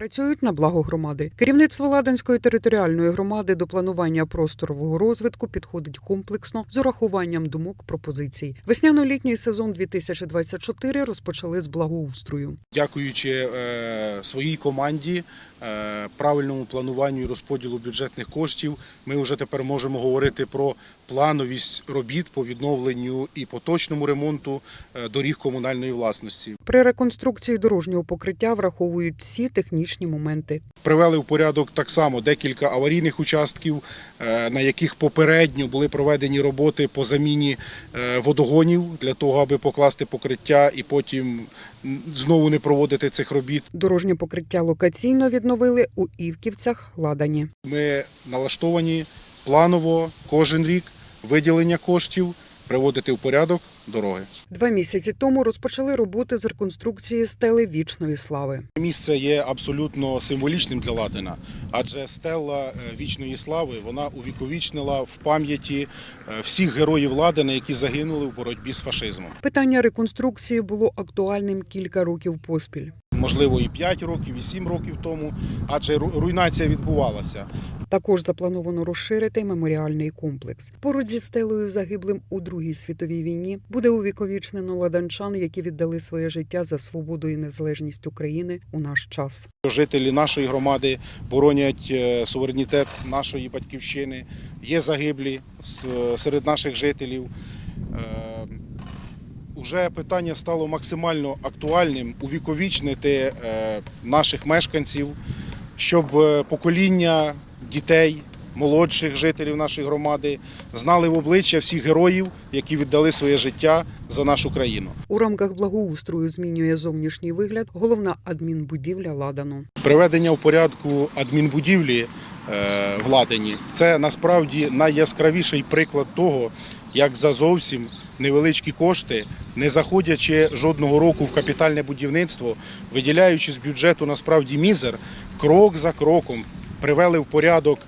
Працюють на благо громади. Керівництво Ладанської територіальної громади до планування просторового розвитку підходить комплексно з урахуванням думок пропозицій. Весняно-літній сезон 2024 розпочали з благоустрою. Дякуючи е, своїй команді, е, правильному плануванню і розподілу бюджетних коштів, ми вже тепер можемо говорити про плановість робіт по відновленню і поточному ремонту е, доріг комунальної власності. При реконструкції дорожнього покриття враховують всі технічні моменти. Привели в порядок так само декілька аварійних участків, е, на яких попередньо були проведені роботи по заміні е, водогонів для того, аби покласти покриття і потім знову не проводити цих робіт. Дорожнє покриття локаційно відновили у Івківцях, Ладані. Ми налаштовані планово кожен рік виділення коштів приводити в порядок дороги. Два місяці тому розпочали роботи з реконструкції стели вічної слави. Місце є абсолютно символічним для Ладина, адже стела е, вічної слави вона увіковічнила в пам'яті е, всіх героїв Ладина, які загинули в боротьбі з фашизмом. Питання реконструкції було актуальним кілька років поспіль. Можливо, і 5 років, і 7 років тому, адже руйнація відбувалася. Також заплановано розширити меморіальний комплекс. Поруч зі стелею загиблим у Другій світовій війні буде увіковічнено ладанчан, які віддали своє життя за свободу і незалежність України у наш час. Жителі нашої громади боронять е, суверенітет нашої батьківщини. Є загиблі серед наших жителів. Е, Уже питання стало максимально актуальним увіковічнити е, наших мешканців, щоб е, покоління дітей, молодших жителів нашої громади знали в обличчя всіх героїв, які віддали своє життя за нашу країну. У рамках благоустрою змінює зовнішній вигляд головна адмінбудівля Ладану. Приведення в порядку адмінбудівлі е, в Ладані це насправді найяскравіший приклад того, як за зовсім невеличкі кошти, не заходячи жодного року в капітальне будівництво, виділяючи з бюджету насправді мізер, крок за кроком привели в порядок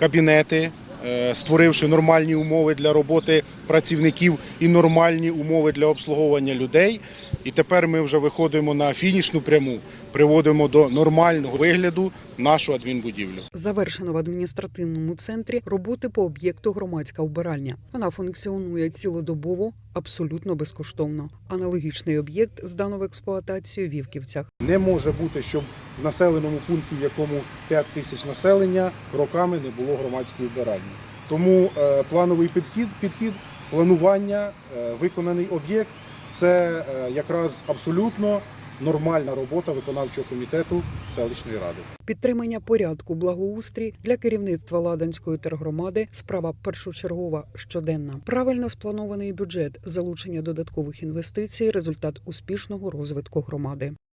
кабінети, е, створивши нормальні умови для роботи працівників і нормальні умови для обслуговування людей. І тепер ми вже виходимо на фінішну пряму, приводимо до нормального вигляду нашу адмінбудівлю. Завершено в адміністративному центрі роботи по об'єкту громадська вбиральня. Вона функціонує цілодобово, абсолютно безкоштовно. Аналогічний об'єкт здано в експлуатацію в Вівківцях. Не може бути, щоб в населеному пункті, в якому 5 тисяч населення, роками не було громадської вбиральні. Тому е, плановий підхід, підхід, планування, е, виконаний об'єкт це е, якраз абсолютно нормальна робота виконавчого комітету селищної ради. Підтримання порядку благоустрій для керівництва Ладанської тергромади справа першочергова щоденна. Правильно спланований бюджет, залучення додаткових інвестицій результат успішного розвитку громади.